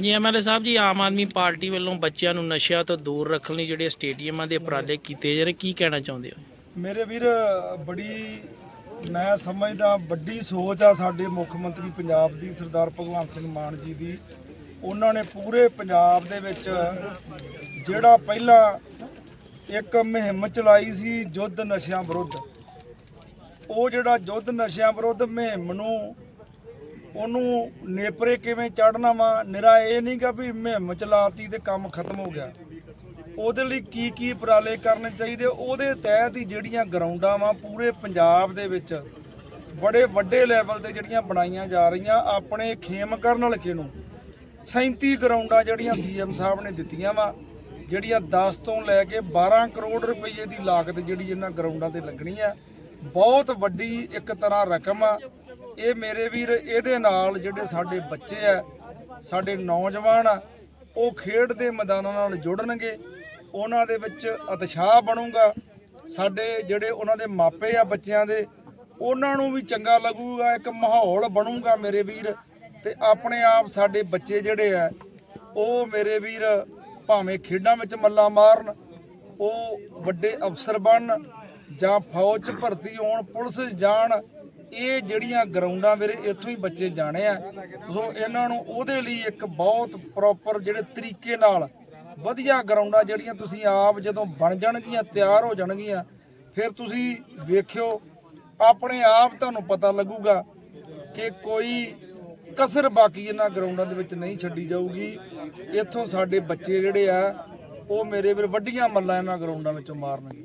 ਜੀ MLA Sahib ji, Aam Aadmi party ਵੱਲੋਂ ਬੱਚਿਆਂ ਨੂੰ ਨਸ਼ਿਆਂ ਤੋਂ ਦੂਰ ਰੱਖਣ ਲਈ ਜਿਹੜੇ ਸਟੇਡੀਅਮਾਂ ਦੇ ਉਪਰਾਲੇ ਕੀਤੇ ਜਾ ਰਹੇ, ਕੀ ਕਹਿਣਾ ਚਾਹੁੰਦੇ ਹੋ? ਮੇਰੇ ਵੀਰ, ਬੜੀ, ਮੈਂ ਸਮਝਦਾ, ਵੱਡੀ ਸੋਚ ਆ ਸਾਡੇ ਮੁੱਖ ਮੰਤਰੀ ਪੰਜਾਬ ਦੀ, ਸਰਦਾਰ ਭਗਵੰਤ ਸਿੰਘ ਮਾਨ ਜੀ ਦੀ। ਉਹਨਾਂ ਨੇ ਪੂਰੇ ਪੰਜਾਬ ਦੇ ਵਿੱਚ ਜਿਹੜਾ ਪਹਿਲਾਂ ਇੱਕ ਮੁਹਿੰਮ ਚਲਾਈ ਸੀ, ਯੁੱਧ ਨਸ਼ਿਆਂ ਵਿਰੁੱਧ। ਉਹ ਜਿਹੜਾ ਯੁੱਧ ਨਸ਼ਿਆਂ ਵਿਰੁੱਧ ਮੁਹਿੰਮ ਨੂੰ ਉਹਨੂੰ ਨੇਪਰੇ ਕਿਵੇਂ ਚੜਨਾ ਵਾ? ਨਿਰਾ ਇਹ ਨਹੀਂ ਗਾ ਵੀ ਮੁਹਿੰਮ ਚਲਾਤੀ ਤੇ ਕੰਮ ਖਤਮ ਹੋ ਗਿਆ। ਉਹਦੇ ਲਈ ਕੀ ਕੀ ਉਪਰਾਲੇ ਕਰਨੇ ਚਾਹੀਦੇ? ਉਹਦੇ ਤਹਿਤ ਹੀ ਜਿਹੜੀਆਂ ਗਰਾਊਂਡਾਂ ਵਾ ਪੂਰੇ ਪੰਜਾਬ ਦੇ ਵਿੱਚ ਬੜੇ ਵੱਡੇ ਲੈਵਲ ਤੇ ਜਿਹੜੀਆਂ ਬਣਾਈਆਂ ਜਾ ਰਹੀਆਂ। ਆਪਣੇ ਖੇਮ ਕਰਨ ਹਲਕੇ ਨੂੰ 37 ਗਰਾਊਂਡਾਂ ਜਿਹੜੀਆਂ ਸੀਐਮ ਸਾਹਿਬ ਨੇ ਦਿੱਤੀਆਂ ਵਾ, ਜਿਹੜੀਆਂ 10 ਤੋਂ ਲੈ ਕੇ 12 ਕਰੋੜ ਰੁਪਏ ਦੀ ਲਾਗਤ ਜਿਹੜੀ ਇਹਨਾਂ ਗਰਾਊਂਡਾਂ ਤੇ ਲੱਗਣੀ ਆ। ਬਹੁਤ ਵੱਡੀ ਇੱਕ ਤਰ੍ਹਾਂ ਰਕਮ ਆ। ਇਹ ਮੇਰੇ ਵੀਰ, ਇਹਦੇ ਨਾਲ ਜਿਹੜੇ ਸਾਡੇ ਬੱਚੇ ਆ, ਸਾਡੇ ਨੌਜਵਾਨ ਆ, ਉਹ ਖੇਡ ਦੇ ਮੈਦਾਨਾਂ ਨਾਲ ਜੁੜਨਗੇ। ਉਹਨਾਂ ਦੇ ਵਿੱਚ ਉਤਸ਼ਾਹ ਬਣੂਗਾ। ਸਾਡੇ ਜਿਹੜੇ ਉਹਨਾਂ ਦੇ ਮਾਪੇ ਆ ਬੱਚਿਆਂ ਦੇ, ਉਹਨਾਂ ਨੂੰ ਵੀ ਚੰਗਾ ਲੱਗੂਗਾ, ਇੱਕ ਮਾਹੌਲ ਬਣੂਗਾ ਮੇਰੇ ਵੀਰ। ਤੇ ਆਪਣੇ ਆਪ ਸਾਡੇ ਬੱਚੇ ਜਿਹੜੇ ਆ, ਉਹ ਮੇਰੇ ਵੀਰ ਭਾਵੇਂ ਖੇਡਾਂ ਵਿੱਚ ਮੱਲਾ ਮਾਰਨ, ਉਹ ਵੱਡੇ ਅਫਸਰ ਬਣਨ ਜਾਂ ਫੌਜ 'ਚ ਭਰਤੀ ਹੋਣ, ਪੁਲਿਸ 'ਚ ਜਾਣ ਇਹ ਜਿਹੜੀਆਂ ਗਰਾਊਂਡਾਂ ਮੇਰੇ ਇੱਥੋਂ ਹੀ ਬੱਚੇ ਜਾਣੇ ਆ। ਸੋ ਇਹਨਾਂ ਨੂੰ ਉਹਦੇ ਲਈ ਇੱਕ ਬਹੁਤ ਪ੍ਰੋਪਰ ਜਿਹੜੇ ਤਰੀਕੇ ਨਾਲ ਵਧੀਆ ਗਰਾਊਂਡਾਂ ਜਿਹੜੀਆਂ ਤੁਸੀਂ ਆਪ ਜਦੋਂ ਬਣ ਜਾਣਗੀਆਂ, ਤਿਆਰ ਹੋ ਜਾਣਗੀਆਂ, ਫਿਰ ਤੁਸੀਂ ਵੇਖਿਓ, ਆਪਣੇ ਆਪ ਤੁਹਾਨੂੰ ਪਤਾ ਲੱਗੂਗਾ ਕਿ ਕੋਈ ਕਸਰ ਬਾਕੀ ਇਹਨਾਂ ਗਰਾਊਂਡਾਂ ਦੇ ਵਿੱਚ ਨਹੀਂ ਛੱਡੀ ਜਾਊਗੀ। ਇੱਥੋਂ ਸਾਡੇ ਬੱਚੇ ਜਿਹੜੇ ਆ, ਉਹ ਮੇਰੇ ਵੀਰ ਵੱਡੀਆਂ ਮੱਲਾਂ ਇਹਨਾਂ ਗਰਾਊਂਡਾਂ ਵਿੱਚੋਂ ਮਾਰਨਗੇ।